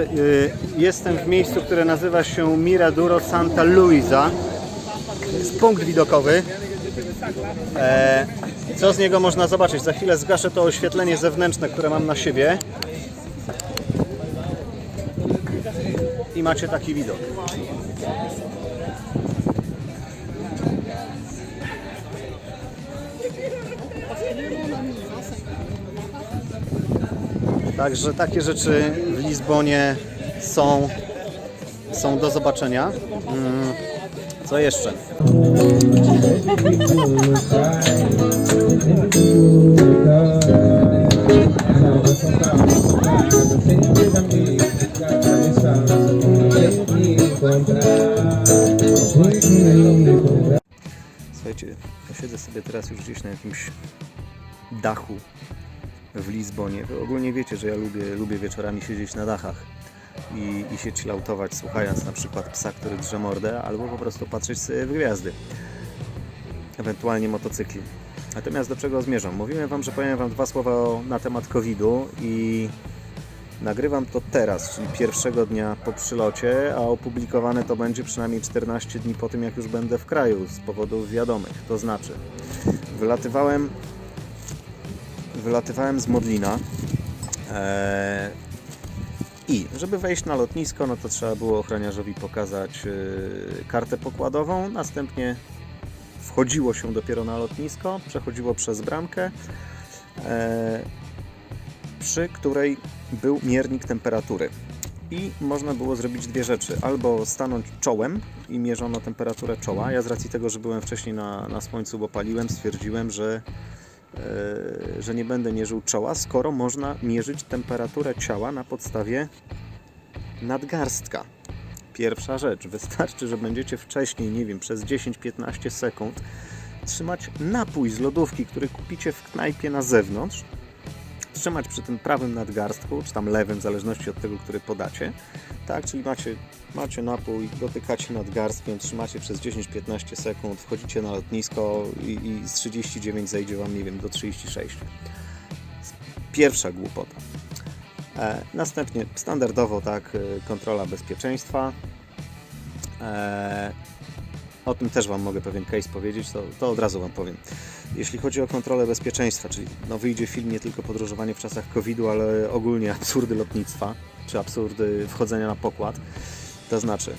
Y, jestem w miejscu, które nazywa się Miraduro Santa Luisa. Jest punkt widokowy. E, co z niego można zobaczyć? Za chwilę zgaszę to oświetlenie zewnętrzne, które mam na siebie. I macie taki widok. Także takie rzeczy Lizbonie są, są do zobaczenia. Mm, Co jeszcze? Słuchajcie, ja siedzę sobie teraz już gdzieś na jakimś dachu w Lizbonie. Wy ogólnie wiecie, że ja lubię, lubię wieczorami siedzieć na dachach i, i się chilloutować, słuchając na przykład psa, który drze mordę, albo po prostu patrzeć sobie w gwiazdy. Ewentualnie motocykli. Natomiast do czego zmierzam? Mówiłem Wam, że powiem Wam dwa słowa o- na temat COVID-u i nagrywam to teraz, czyli pierwszego dnia po przylocie, a opublikowane to będzie przynajmniej 14 dni po tym, jak już będę w kraju z powodów wiadomych. To znaczy, wylatywałem wylatywałem z Modlina eee, i żeby wejść na lotnisko, no to trzeba było ochroniarzowi pokazać e, kartę pokładową, następnie wchodziło się dopiero na lotnisko, przechodziło przez bramkę, e, przy której był miernik temperatury. I można było zrobić dwie rzeczy. Albo stanąć czołem i mierzono temperaturę czoła. Ja z racji tego, że byłem wcześniej na, na słońcu, bo paliłem, stwierdziłem, że e, że nie będę mierzył czoła, skoro można mierzyć temperaturę ciała na podstawie nadgarstka. Pierwsza rzecz, wystarczy, że będziecie wcześniej, nie wiem, przez 10-15 sekund trzymać napój z lodówki, który kupicie w knajpie na zewnątrz, trzymać przy tym prawym nadgarstku, czy tam lewym, w zależności od tego, który podacie. Tak, czyli macie, macie napój, dotykacie nadgarstkiem, trzymacie przez 10-15 sekund, wchodzicie na lotnisko i, i z 39 zejdzie Wam, nie wiem, do 36. Pierwsza głupota. E, następnie standardowo tak, e, kontrola bezpieczeństwa. E, o tym też Wam mogę pewien case powiedzieć, to, to od razu Wam powiem. Jeśli chodzi o kontrolę bezpieczeństwa, czyli no wyjdzie film nie tylko podróżowanie w czasach COVID-u, ale ogólnie absurdy lotnictwa, czy absurdy wchodzenia na pokład, to znaczy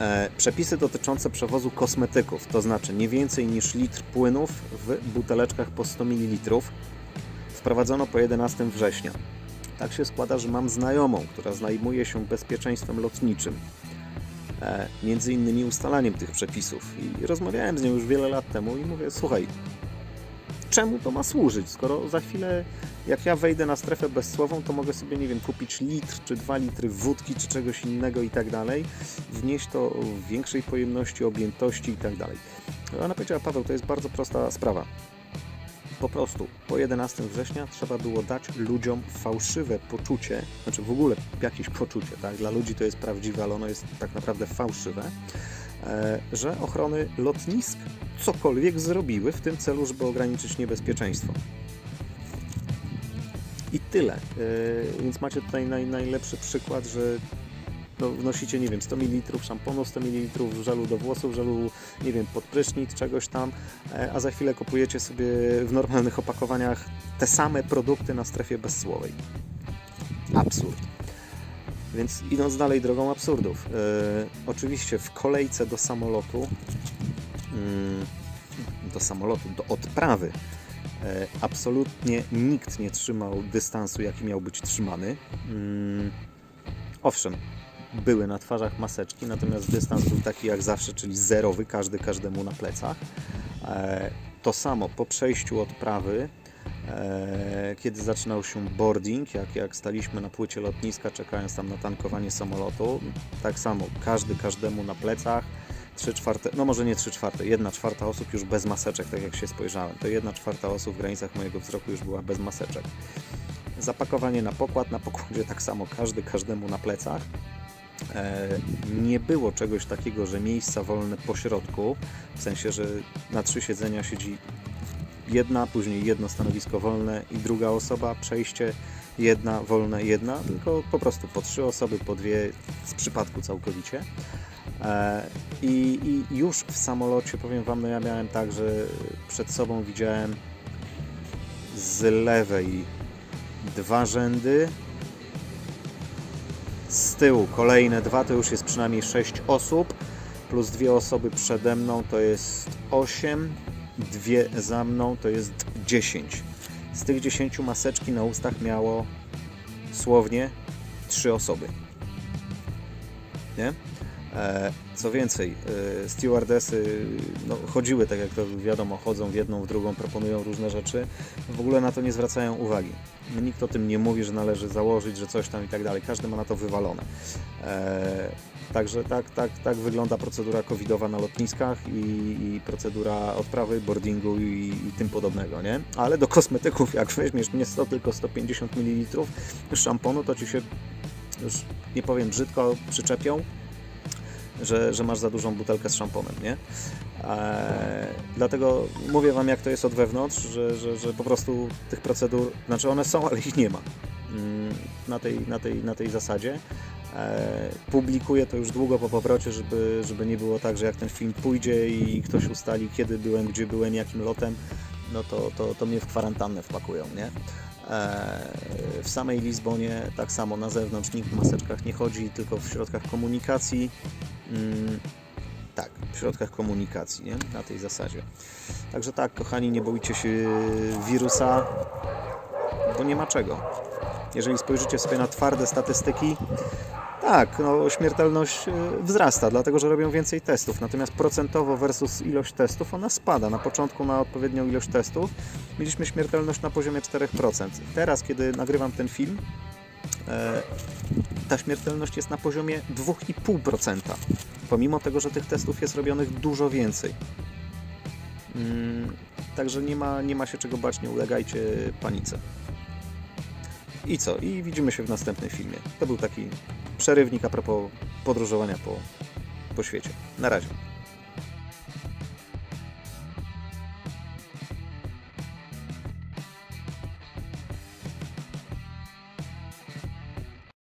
e, przepisy dotyczące przewozu kosmetyków, to znaczy nie więcej niż litr płynów w buteleczkach po 100 ml wprowadzono po 11 września. Tak się składa, że mam znajomą, która zajmuje się bezpieczeństwem lotniczym, e, między innymi ustalaniem tych przepisów. I rozmawiałem z nią już wiele lat temu i mówię, słuchaj, czemu to ma służyć, skoro za chwilę, jak ja wejdę na strefę bezsłową, to mogę sobie, nie wiem, kupić litr czy dwa litry wódki czy czegoś innego i tak dalej, wnieść to w większej pojemności, objętości i tak dalej. Ona powiedziała, Paweł, to jest bardzo prosta sprawa. Po prostu po 11 września trzeba było dać ludziom fałszywe poczucie, znaczy w ogóle jakieś poczucie, tak? Dla ludzi to jest prawdziwe, ale ono jest tak naprawdę fałszywe, e, że ochrony lotnisk cokolwiek zrobiły w tym celu, żeby ograniczyć niebezpieczeństwo. I tyle. E, Więc macie tutaj naj, najlepszy przykład, że no, wnosicie, nie wiem, 100 ml szamponu, 100 ml żelu do włosów, żelu, nie wiem, pod prysznic, czegoś tam, e, a za chwilę kupujecie sobie w normalnych opakowaniach te same produkty na strefie bezsłowej. Absurd. Więc idąc dalej drogą absurdów, e, oczywiście w kolejce do samolotu, mm, do samolotu, do odprawy, absolutnie nikt nie trzymał dystansu, jaki miał być trzymany. Mm, owszem, były na twarzach maseczki, natomiast dystans był taki jak zawsze, czyli zerowy, każdy każdemu na plecach. E, To samo po przejściu odprawy, e, kiedy zaczynał się boarding, jak, jak staliśmy na płycie lotniska, czekając tam na tankowanie samolotu, tak samo każdy każdemu na plecach. 3 czwarte, no może nie 3 czwarte, 1 czwarta osób już bez maseczek, tak jak się spojrzałem. To 1 czwarta osób w granicach mojego wzroku już była bez maseczek. Zapakowanie na pokład, na pokładzie tak samo każdy każdemu na plecach. E, nie było czegoś takiego, że miejsca wolne po środku, w sensie, że na trzy siedzenia siedzi jedna, później jedno stanowisko wolne i druga osoba, przejście jedna, wolne jedna, tylko po prostu po trzy osoby, po dwie z przypadku całkowicie. E, I, I już w samolocie, powiem Wam, no ja miałem tak, że przed sobą widziałem z lewej dwa rzędy, z tyłu kolejne dwa, to już jest przynajmniej sześć osób, plus dwie osoby przede mną to jest osiem, dwie za mną to jest 10. Z tych 10 maseczki na ustach miało słownie 3 osoby. Nie? E, co więcej, e, stewardesy no, chodziły tak jak to wiadomo, chodzą w jedną, w drugą, proponują różne rzeczy. W ogóle na to nie zwracają uwagi. Nikt o tym nie mówi, że należy założyć, że coś tam i tak dalej. Każdy ma na to wywalone. E, Także tak, tak, tak wygląda procedura covidowa na lotniskach i, i procedura odprawy, boardingu i, i tym podobnego, nie? Ale do kosmetyków, jak weźmiesz nie 100, tylko 150 ml szamponu, to ci się już nie powiem brzydko przyczepią, że, że masz za dużą butelkę z szamponem, nie? Eee, dlatego mówię Wam, jak to jest od wewnątrz, że, że, że po prostu tych procedur, znaczy one są, ale ich nie ma mm, na tej, na tej, na tej zasadzie. E, Publikuję to już długo po powrocie, żeby, żeby nie było tak, że jak ten film pójdzie i ktoś ustali, kiedy byłem, gdzie byłem, jakim lotem, no to, to, to mnie w kwarantannę wpakują, nie? E, W samej Lizbonie tak samo na zewnątrz nikt w maseczkach nie chodzi, tylko w środkach komunikacji. Mm, Tak, w środkach komunikacji, nie? Na tej zasadzie. Także tak, kochani, nie bójcie się wirusa, bo nie ma czego. Jeżeli spojrzycie sobie na twarde statystyki, tak, no, śmiertelność y, wzrasta, dlatego że robią więcej testów. Natomiast procentowo versus ilość testów ona spada. Na początku na odpowiednią ilość testów mieliśmy śmiertelność na poziomie 4%. Teraz, kiedy nagrywam ten film, ta śmiertelność jest na poziomie 2,5%. Pomimo tego, że tych testów jest robionych dużo więcej. Mm, Także nie ma, nie ma się czego bać, nie ulegajcie panice. I co? I widzimy się w następnym filmie. To był taki przerywnik a propos podróżowania po, po świecie. Na razie.